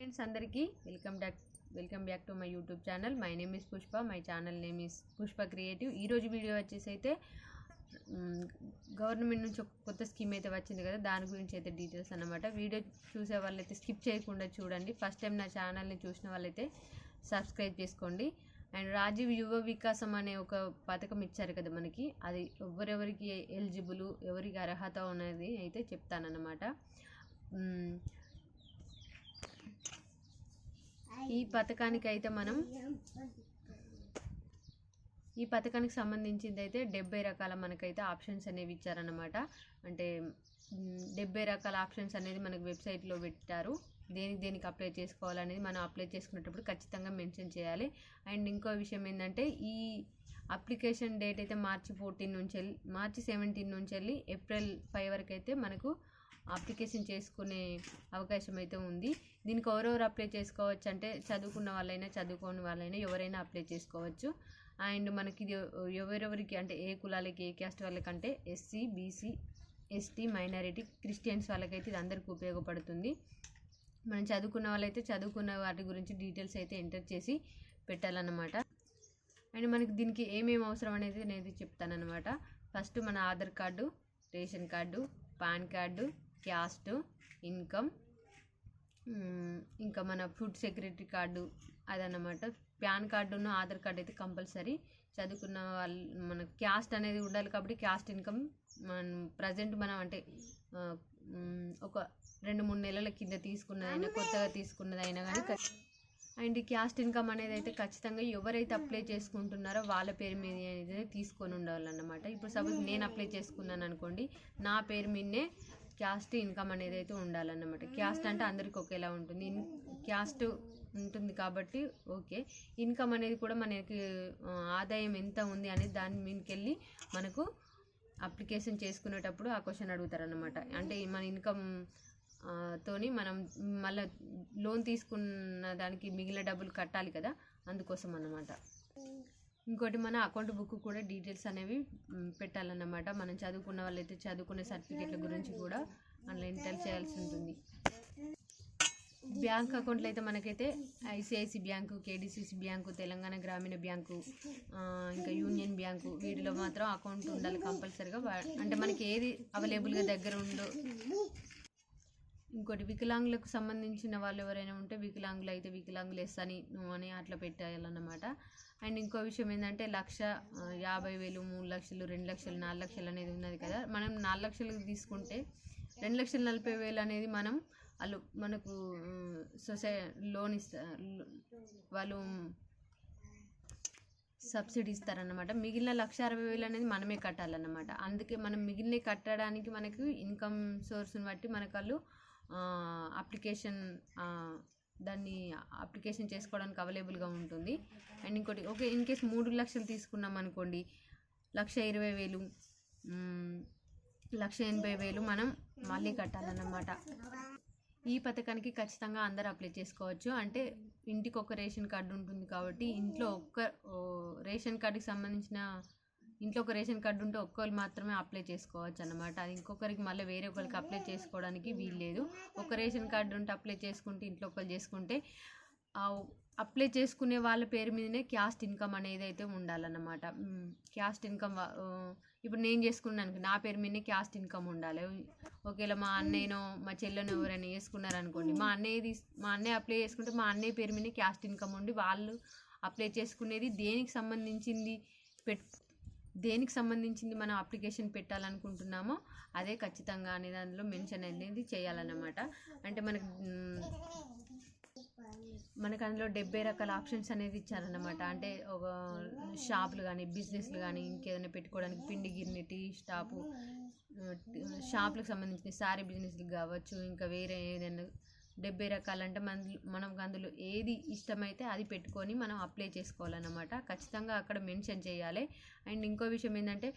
Friends అందరికీ welcome back welcome back to my YouTube channel my name is Pushpa my channel name is Pushpa creative ఈరోజు video వచ్చేసి అయితే government నుంచి ఒక కొత్త స్కీమ్ అయితే వచ్చింది కదా దాని గురించి అయితే డీటెయిల్స్ అన్నమాట. వీడియో చూసే వాళ్ళైతే స్కిప్ చేయకుండా చూడండి. ఫస్ట్ టైం నా ఛానల్ని చూసిన వాళ్ళైతే సబ్స్క్రైబ్ చేసుకోండి. అండ్ రాజీవ్ యువ వికాసం అనే ఒక పథకం ఇచ్చారు కదా మనకి అది ఎవరెవరికి ఎలిజిబుల్ ఎవరికి అర్హత ఉన్నది అయితే చెప్తానన్నమాట మ్, ఈ పథకానికి అయితే మనం ఈ పథకానికి సంబంధించింది అయితే డెబ్బై రకాల మనకైతే ఆప్షన్స్ అనేవి ఇచ్చారనమాట అంటే డెబ్బై రకాల ఆప్షన్స్ అనేది మనకు వెబ్సైట్లో పెట్టారు. దేనికి దేనికి అప్లై చేసుకోవాలనేది మనం అప్లై చేసుకునేటప్పుడు ఖచ్చితంగా మెన్షన్ చేయాలి. అండ్ ఇంకో విషయం ఏంటంటే ఈ అప్లికేషన్ డేట్ అయితే మార్చి ఫోర్టీన్ నుంచి వెళ్ళి మార్చి సెవెంటీన్ నుంచి వెళ్ళి ఏప్రిల్ ఫైవ్ వరకు అయితే మనకు అప్లికేషన్ చేసుకునే అవకాశం అయితే ఉంది. దీనికి ఎవరెవరు అప్లై చేసుకోవచ్చు అంటే చదువుకున్న వాళ్ళైనా చదువుకోని వాళ్ళైనా ఎవరైనా అప్లై చేసుకోవచ్చు. అండ్ మనకి ఇది ఎవరెవరికి అంటే ఏ కులాలకి ఏ క్యాస్ట్ వాళ్ళకంటే SC BC ST minority Christians వాళ్ళకైతే ఇది అందరికీ ఉపయోగపడుతుంది. మనం చదువుకున్న వాళ్ళైతే చదువుకున్న వాటి గురించి డీటెయిల్స్ అయితే ఎంటర్ చేసి పెట్టాలన్నమాట. అండ్ మనకి దీనికి ఏమేమి అవసరం అనేది నేను చెప్తానన్నమాట. ఫస్ట్ మన Aadhaar card ration card PAN card caste income ఇంకా మన ఫుడ్ సెక్యూరిటీ కార్డు అదన్నమాట. పాన్ కార్డును ఆధార్ కార్డు అయితే కంపల్సరీ. చదువుకున్న వాళ్ళు మన క్యాస్ట్ అనేది ఉండాలి కాబట్టి క్యాస్ట్ ఇన్కమ్ మనం ప్రజెంట్ మనం అంటే ఒక రెండు మూడు నెలల కింద తీసుకున్నదైనా కొత్తగా తీసుకున్నదైనా కానీ అండ్ క్యాస్ట్ ఇన్కమ్ అనేది అయితే ఖచ్చితంగా ఎవరైతే అప్లై చేసుకుంటున్నారో వాళ్ళ పేరు మీద అనేది తీసుకొని ఉండాలన్నమాట. ఇప్పుడు సపోజ్ నేను అప్లై చేసుకున్నాను అనుకోండి నా పేరు మీదనే క్యాస్ట్ ఇన్కమ్ అనేది అయితే ఉండాలన్నమాట. క్యాస్ట్ అంటే అందరికి ఒకేలా ఉంటుంది. ఇన్ క్యాస్ట్ ఉంటుంది కాబట్టి ఓకే. ఇన్కమ్ అనేది కూడా మనకి ఆదాయం ఎంత ఉంది అనేది దాని మీదకెళ్ళి మనకు అప్లికేషన్ చేసుకునేటప్పుడు ఆ క్వశ్చన్ అడుగుతారన్నమాట. అంటే మన ఇన్కమ్ తోని మనం మళ్ళీ లోన్ తీసుకున్న దానికి మిగిలిన డబ్బులు కట్టాలి కదా అందుకోసం అన్నమాట ఇంకోటి మన అకౌంట్ బుక్ కూడా డీటెయిల్స్ అనేవి పెట్టాలన్నమాట. మనం చదువుకున్న వాళ్ళైతే చదువుకునే సర్టిఫికేట్ల గురించి కూడా అందులో ఎంటర్ చేయాల్సి ఉంటుంది. బ్యాంక్ అకౌంట్లో అయితే మనకైతే ICICI bank KDCC bank Telangana Grameena bank ఇంకా యూనియన్ బ్యాంకు వీటిలో మాత్రం అకౌంట్ ఉండాలి కంపల్సరీగా. అంటే మనకి ఏది అవైలబుల్గా దగ్గర ఉందో ఇంకోటి వికలాంగులకు సంబంధించిన వాళ్ళు ఎవరైనా ఉంటే వికలాంగులు అయితే వికలాంగులు ఎస్ అని నువ్వు అని అట్లా పెట్టేయాలన్నమాట అండ్ ఇంకో విషయం ఏంటంటే లక్ష యాభై వేలు మూడు లక్షలు రెండు లక్షలు నాలుగు లక్షలు అనేది ఉన్నది కదా. మనం నాలుగు లక్షలకు తీసుకుంటే రెండు లక్షల నలభై వేలు అనేది మనం వాళ్ళు మనకు సొసై లోన్ ఇస్తారు వాళ్ళు సబ్సిడీ ఇస్తారన్నమాట. మిగిలిన లక్ష అరవై వేలు అనేది మనమే కట్టాలన్నమాట. అందుకే మనం మిగిలిన కట్టడానికి మనకు ఇన్కమ్ సోర్స్ని బట్టి మనకు వాళ్ళు అప్లికేషన్ దాన్ని అప్లికేషన్ చేసుకోవడానికి అవైలబుల్గా ఉంటుంది. అండ్ ఇంకోటి ఓకే ఇన్ కేస్ మూడు లక్షలు తీసుకున్నాం అనుకోండి లక్ష ఇరవై వేలు లక్ష ఎనభై వేలు మనం మళ్ళీ కట్టాలన్నమాట. ఈ పథకానికి ఖచ్చితంగా అందరు అప్లై చేసుకోవచ్చు. అంటే ఇంటికి ఒక రేషన్ కార్డు ఉంటుంది కాబట్టి ఇంట్లో ఒక్క రేషన్ కార్డుకి సంబంధించిన ఇంట్లో ఒక రేషన్ కార్డు ఉంటే ఒక్కరు మాత్రమే అప్లై చేసుకోవచ్చు అనమాట అది ఇంకొకరికి మళ్ళీ వేరే ఒకరికి అప్లై చేసుకోవడానికి వీల్లేదు. ఒక రేషన్ కార్డు ఉంటే అప్లై చేసుకుంటే ఇంట్లో ఒకరు చేసుకుంటే అప్లై చేసుకునే వాళ్ళ పేరు మీదనే క్యాస్ట్ ఇన్కమ్ అనేది అయితే ఉండాలన్నమాట. క్యాస్ట్ ఇన్కమ్ వా- ఇప్పుడు నేను చేసుకున్నాను నా పేరు మీదనే క్యాస్ట్ ఇన్కమ్ ఉండాలి. ఒకవేళ మా అన్నయ్యనో మా చెల్లెనో ఎవరైనా వేసుకున్నారనుకోండి మా అన్నయ్య మా అన్నయ్య అప్లై చేసుకుంటే మా అన్నయ్య పేరు మీదనే క్యాస్ట్ ఇన్కమ్ ఉండి వాళ్ళు అప్లై చేసుకునేది దేనికి సంబంధించింది? పెట్ దేనికి సంబంధించింది మనం అప్లికేషన్ పెట్టాలనుకుంటున్నామో అదే ఖచ్చితంగా అనేది అందులో మెన్షన్ అనేది చేయాలన్నమాట. అంటే మనకు మనకు అందులో డెబ్బై రకాల ఆప్షన్స్ అనేది ఇచ్చారన్నమాట. అంటే ఒక షాపులు కానీ బిజినెస్లు కానీ ఇంకేదైనా పెట్టుకోవడానికి పిండి గిర్ని టీ షాపు షాపులకు సంబంధించిన సారీ బిజినెస్లు కావచ్చు ఇంకా వేరే ఏదైనా డెబ్బై రకాలంటే మన మనకు అందులో ఏది ఇష్టమైతే అది పెట్టుకొని మనం అప్లై చేసుకోవాలన్నమాట. ఖచ్చితంగా అక్కడ మెన్షన్ చేయాలి. అండ్ ఇంకో విషయం ఏంటంటే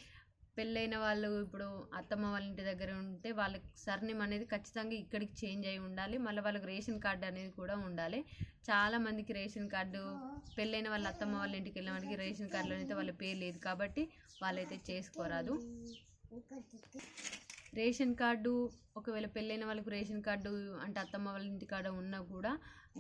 పెళ్ళైన వాళ్ళు ఇప్పుడు అత్తమ్మ వాళ్ళ ఇంటి దగ్గర ఉంటే వాళ్ళకి సర్నేమ్ అనేది ఖచ్చితంగా ఇక్కడికి చేంజ్ అయి ఉండాలి. మళ్ళీ వాళ్ళకి రేషన్ కార్డు అనేది కూడా ఉండాలి. చాలా మందికి రేషన్ కార్డు పెళ్ళైన వాళ్ళ అత్తమ్మ వాళ్ళ ఇంటికి వెళ్ళిన వాళ్ళకి రేషన్ కార్డులో అయితే వాళ్ళ పేరు లేదు కాబట్టి వాళ్ళైతే చేసుకోరాదు. రేషన్ కార్డు ఒకవేళ పెళ్ళైన వాళ్ళకు రేషన్ కార్డు అంటే అత్తమ్మ వాళ్ళ ఇంటికాడ ఉన్నా కూడా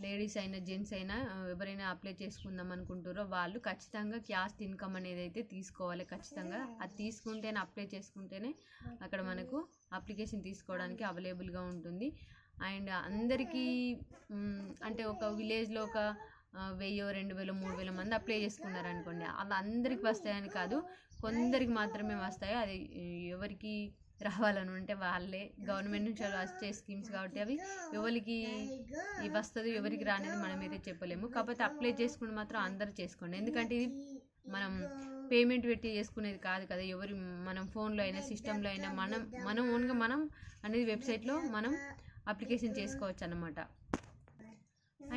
లేడీస్ అయినా జెంట్స్ అయినా ఎవరైనా అప్లై చేసుకుందాం అనుకుంటారో వాళ్ళు ఖచ్చితంగా క్యాస్ట్ ఇన్కమ్ అనేది అయితే తీసుకోవాలి. ఖచ్చితంగా అది తీసుకుంటేనే అప్లై చేసుకుంటేనే అక్కడ మనకు అప్లికేషన్ తీసుకోవడానికి అవైలబుల్గా ఉంటుంది. అండ్ అందరికీ అంటే ఒక విలేజ్లో ఒక వెయ్యో రెండు వేలు మూడు వేల మంది అప్లై చేసుకున్నారు అనుకోండి అలా అందరికి వస్తాయని కాదు కొందరికి మాత్రమే వస్తాయి. అది ఎవరికి రావాలని ఉంటే వాళ్ళే గవర్నమెంట్ నుంచి వచ్చే స్కీమ్స్ కాబట్టి అవి ఎవరికి వస్తుంది ఎవరికి రానేది మనమైతే చెప్పలేము. కాకపోతే అప్లై చేసుకుంటే మాత్రం అందరు చేసుకోండి. ఎందుకంటే ఇది మనం పేమెంట్ పెట్టి చేసుకునేది కాదు కదా. ఎవరి మనం ఫోన్లో అయినా సిస్టంలో అయినా మనం మనం ఓన్గా మనం అనేది వెబ్సైట్లో మనం అప్లికేషన్ చేసుకోవచ్చు అన్నమాట.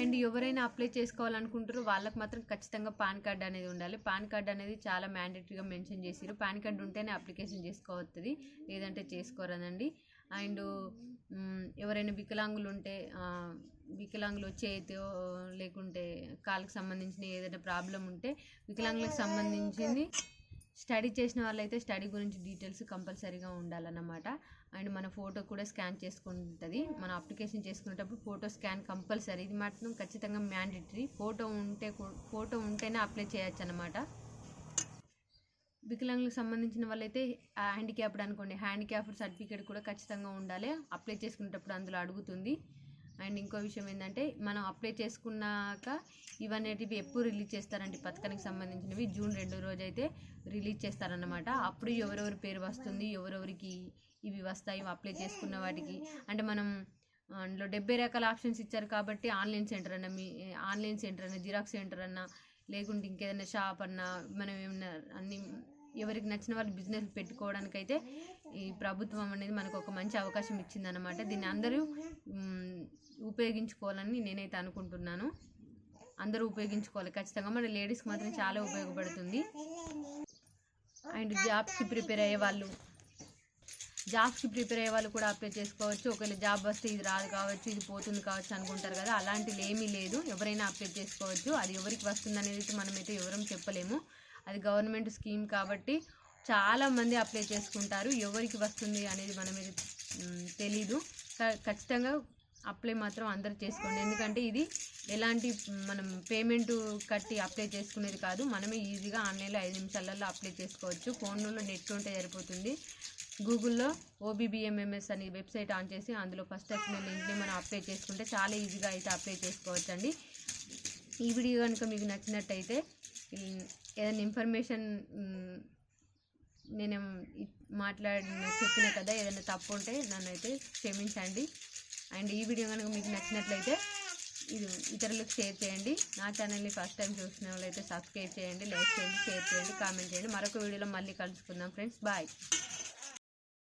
అండ్ ఎవరైనా అప్లై చేసుకోవాలనుకుంటారో వాళ్ళకి మాత్రం ఖచ్చితంగా పాన్ కార్డ్ అనేది ఉండాలి. పాన్ కార్డ్ అనేది చాలా మ్యాండేటరీగా మెన్షన్ చేసిరు పాన్ కార్డ్ ఉంటేనే అప్లికేషన్ చేసుకోవస్తుంది లేదంటే చేసుకోరనండి అండ్ ఎవరైనా వికలాంగులు ఉంటే వికలాంగులు చేతి లేకుంటే కాళ్ళకి సంబంధించిన ఏదైనా ప్రాబ్లం ఉంటే వికలాంగులకు సంబంధించింది స్టడీ చేసిన వాళ్ళైతే స్టడీ గురించి డీటెయిల్స్ కంపల్సరీగా ఉండాలన్నమాట. అండ్ మన ఫోటో కూడా స్కాన్ చేసుకుంటుంది. మన అప్లికేషన్ చేసుకునేటప్పుడు ఫోటో స్కాన్ కంపల్సరీ. ఇది మాత్రం ఖచ్చితంగా మ్యాండేటరీ. ఫోటో ఉంటే ఫోటో ఉంటేనే అప్లై చేయొచ్చు అనమాట వికలాంగులకు సంబంధించిన వాళ్ళైతే హ్యాండిక్యాప్డ్ అనుకోండి. హ్యాండిక్యాప్డ్ సర్టిఫికేట్ కూడా ఖచ్చితంగా ఉండాలి. అప్లై చేసుకునేటప్పుడు అందులో అడుగుతుంది. అండ్ ఇంకో విషయం ఏంటంటే మనం అప్లై చేసుకున్నాక ఇవన్నిటివి ఎప్పుడు రిలీజ్ చేస్తారండి? పథకానికి సంబంధించినవి జూన్ రెండో రోజు అయితే రిలీజ్ చేస్తారన్నమాట. అప్పుడు ఎవరెవరి పేరు వస్తుంది ఎవరెవరికి ఇవి వస్తాయి అప్లై చేసుకున్న వాటికి. అంటే మనం అందులో డెబ్బై రకాల ఆప్షన్స్ ఇచ్చారు కాబట్టి ఆన్లైన్ సెంటర్ అన్న మీ ఆన్లైన్ సెంటర్ అన్న జిరాక్స్ సెంటర్ అన్న లేకుంటే ఇంకేదైనా షాప్ అన్న మనం ఏమన్నా అన్ని ఎవరికి నచ్చిన వాళ్ళు బిజినెస్ పెట్టుకోవడానికి అయితే ఈ ప్రభుత్వం అనేది మనకు ఒక మంచి అవకాశం ఇచ్చిందనమాట దీన్ని అందరూ ఉపయోగించుకోవాలని నేనైతే అనుకుంటున్నాను. అందరూ ఉపయోగించుకోవాలి ఖచ్చితంగా. మన లేడీస్కి మాత్రం చాలా ఉపయోగపడుతుంది. అండ్ జాబ్స్కి ప్రిపేర్ అయ్యే వాళ్ళు జాబ్స్కి ప్రిపేర్ అయ్యే వాళ్ళు కూడా అప్లై చేసుకోవచ్చు. ఒకవేళ జాబ్ వస్తే ఇది రాదు కావచ్చు ఇది పోతుంది కావచ్చు అనుకుంటారు కదా. అలాంటిది ఏమీ లేదు. ఎవరైనా అప్లై చేసుకోవచ్చు. అది ఎవరికి వస్తుంది అనేది మనమైతే ఎవరం చెప్పలేము. అది గవర్నమెంట్ స్కీమ్ కాబట్టి చాలా మంది అప్లై చేసుకుంటారు. ఎవరికి వస్తుంది అనేది మనమైతే ఇది తెలీదు. క- ఖచ్చితంగా అప్లై మాత్రం అందరు చేసుకోండి. ఎందుకంటే ఇది ఎలాంటి మనం పేమెంట్ కట్టి అప్లై చేసుకునేది కాదు. మనమే ఈజీగా ఆన్లైన్లో ఐదు నిమిషాలలో అప్లై చేసుకోవచ్చు. ఫోన్లో నెట్ ఉంటే సరిపోతుంది. గూగుల్లో ఓబీబీఎంఎంఎస్ అనే వెబ్సైట్ ఆన్ చేసి అందులో ఫస్ట్ వచ్చిన లింక్ని మనం అప్లై చేసుకుంటే చాలా ఈజీగా అయితే అప్లై చేసుకోవచ్చు ఈ వీడియో కనుక మీకు నచ్చినట్టయితే ఏదైనా ఇన్ఫర్మేషన్ నేను మాట్లాడి చెప్పిన కదా ఏదైనా తప్పు ఉంటే నన్ను అయితే క్షమించండి. అండ్ ఈ వీడియో కనుక మీకు నచ్చినట్లయితే ఇది ఇతరులకు షేర్ చేయండి. నా ఛానల్ని ఫస్ట్ టైం చూసిన వాళ్ళైతే సబ్స్క్రైబ్ చేయండి లైక్ చేయండి షేర్ చేయండి కామెంట్ చేయండి. మరొక వీడియోలో మళ్ళీ కలుసుకుందాం ఫ్రెండ్స్. బాయ్.